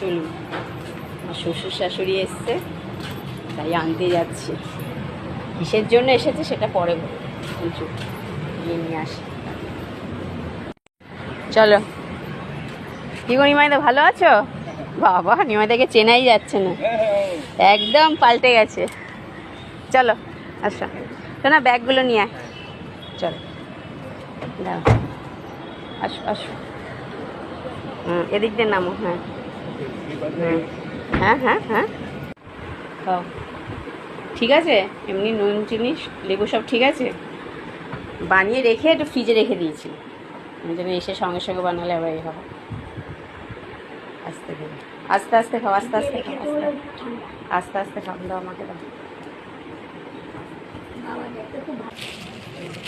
চলুন। আমার শ্বশুর শাশুড়ি এসছে, তাই আনতে যাচ্ছি। কিসের জন্য এসেছে সেটা পরে গিয়ে নিয়ে আসি। চলো। কি গো নিমাইদা ভালো আছো? বাবা, নিমাইদাকে চেনাই যাচ্ছে না। একদম পাল্টে গেছে। চলো, আসো। না ব্যাগগুলো নিয়ে আয়। চলো। দাও আসো আসো। এদিক দিয়ে নামো হ্যাঁ। হ্যাঁ হ্যাঁ হ্যাঁ। খাও। ঠিক আছে? এমনি নুন চিনি লেবু সব ঠিক আছে? বানিয়ে রেখে একটু ফ্রিজে রেখে দিয়েছি। আমি যেন এসে সঙ্গে সঙ্গে বানালে আবার এই হবে। আস্তে করে। আস্তে আস্তে খাও আস্তে আস্তে খাও আস্তে। আস্তে আস্তে খাও দাও আমাকে দাও।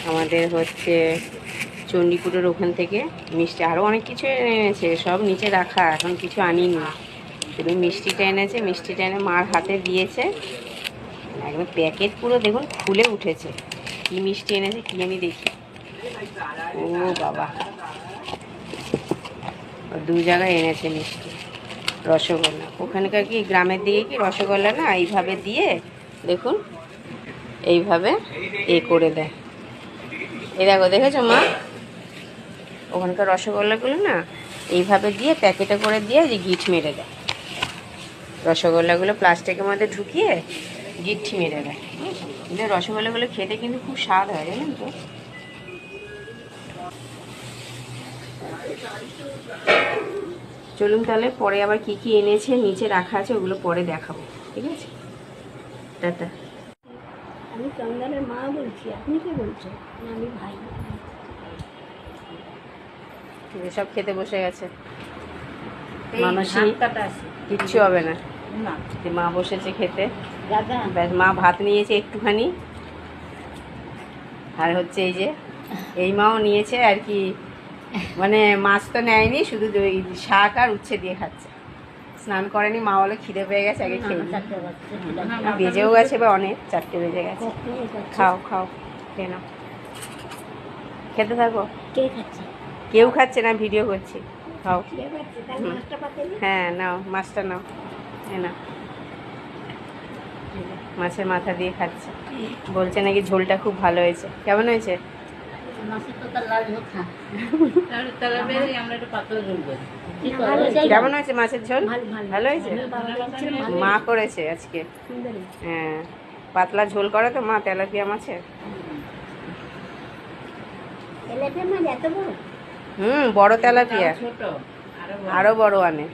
আমাদের হচ্ছে চণ্ডীপুরের ওখান থেকে। মিষ্টি আরও অনেক কিছু এনেছে, সব নিচে রাখা, এখন কিছু আনিনি। শুধু মিষ্টিটা এনেছে, মিষ্টিটা এনে মার হাতে দিয়েছে। একদম প্যাকেট পুরো দেখুন খুলে উঠেছে। কি মিষ্টি এনেছে কি আমি দেখি। ও বাবা। দু জায়গায় এনেছে মিষ্টি। রসগোল্লা। ওখানকার কি, গ্রামের দিকে কি রসগোল্লা না, এইভাবে দিয়ে, দেখুন, এইভাবে এ করে দেয়। এই দেখো, দেখেছ মা? ওখানকার রসগোল্লাগুলো না, এইভাবে দিয়ে প্যাকেটে করে দিয়ে যে গিট মেরে দেয়। রসগোল্লাগুলো প্লাস্টিকের মধ্যে ঢুকিয়ে গিট মেরে দেয়। কিন্তু রসগোল্লাগুলো খেতে কিন্তু খুব স্বাদ হয়, জানেন তো? চলুন তাহলে পরে আবার কি কি এনেছে, নিচে রাখা আছে, ওগুলো পরে দেখাবো, ঠিক আছে? টাটা। আমি চন্দনের মা বলছি, আপনি কে বলছেন? আমি ভাই। সব খেতে বসে গেছে? এই মানসী হাত কাটা আছে। কিচ্ছু হবে না। মা বসেছে খেতে। ব্যাস মা ভাত নিয়েছে একটুখানি। আর হচ্ছে এই যে এই মাও নিয়েছে আর কি মানে মাছ তো নেয়নি শুধু শাক আর উচ্ছে দিয়ে খাচ্ছে। স্নান করেনি মা বলে খিদে পেয়ে গেছে আগে খেয়ে বেজেও গেছে বা অনেক চারটে বেজে গেছে। খাও খাও খেয়ে নাও। খেতে থাকো। কে খাচ্ছে? কেউ খাচ্ছে না ভিডিও করছি। খাও। কে খাচ্ছে তাহলে হুম। মাছটা পাতে না হ্যাঁ নাও মাছটা নাও। এ নাও। মাছের মাথা দিয়ে খাচ্ছে। বলছে নাকি ঝোলটা খুব ভালো হয়েছে। কেমন হয়েছে? না, হয়েছে। কেমন হয়েছে মাছের ঝোল? ভালো হয়েছে? মা করেছে আজকে। হ্যাঁ। পাতলা ঝোল করে তো মা তেলাপিয়া মাছের। মাছ এত বড়? হুম বড় তেলাপিয়া। ছোট আরও বড়। আনে।